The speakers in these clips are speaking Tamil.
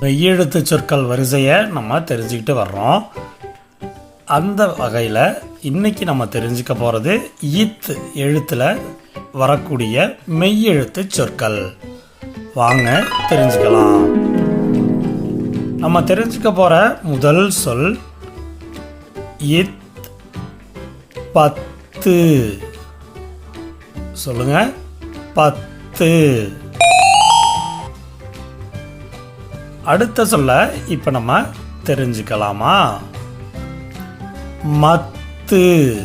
மெய்யெழுத்து சொற்கள் வரிசையை நம்ம தெரிஞ்சுக்கிட்டு வர்றோம். அந்த வகையில் இன்றைக்கி நம்ம தெரிஞ்சுக்க போகிறது ஈத் எழுத்தில் வரக்கூடிய மெய்யெழுத்து சொற்கள். வாங்க தெரிஞ்சுக்கலாம். நம்ம தெரிஞ்சுக்க போகிற முதல் சொல் இத் பத்து. சொல்லுங்கள் பத்து. அடுத்த சொல்ல இப்போ நம்ம தெரிஞ்சுக்கலாமா? மத்து.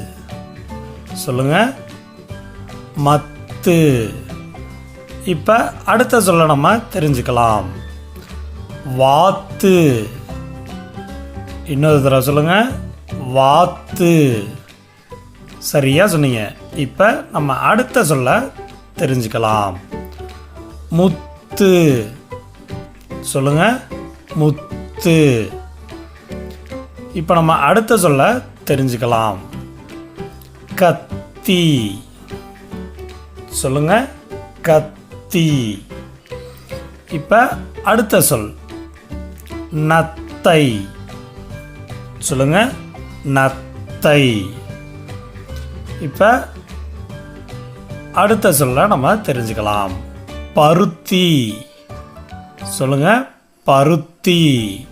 சொல்லுங்க. மத்து. இப்போ அடுத்த சொல்ல நம்ம தெரிஞ்சுக்கலாம். வாத்து. இன்னொரு தடவை சொல்லுங்க. வாத்து. சரியாக சொன்னீங்க. இப்போ நம்ம அடுத்த சொல்ல தெரிஞ்சுக்கலாம். முத்து. சொல்லுங்க. முத்து. இப்போ நம்ம அடுத்த சொல்ல தெரிஞ்சுக்கலாம். கத்தி. சொல்லுங்க. கத்தி. இப்போ அடுத்த சொல். நத்தை. சொல்லுங்க. நத்தை. இப்போ அடுத்த சொல்ல நம்ம தெரிஞ்சுக்கலாம். பருத்தி. சொல்லுங்க. பருத்தி.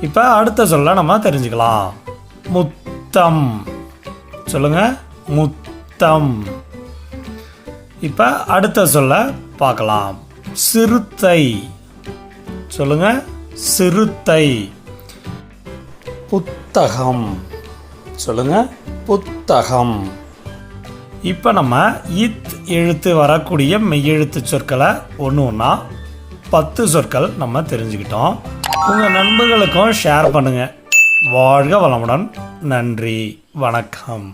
இப்போ அடுத்த சொல்ல நம்ம தெரிஞ்சுக்கலாம். முத்தம். சொல்லுங்க. முத்தம். இப்போ அடுத்த சொல்ல பார்க்கலாம். சிறுத்தை. சொல்லுங்க. சிறுத்தை. புத்தகம். சொல்லுங்க. புத்தகம். இப்போ நம்ம இத் எழுத்து வரக்கூடிய மெய்யெழுத்து சொற்களை ஒன்று ஒன்றா பத்து சொற்கள் நம்ம தெரிஞ்சுக்கிட்டோம். உங்கள் நண்பர்களுக்கும் ஷேர் பண்ணுங்கள் வாழ்க வளமுடன். நன்றி. வணக்கம்.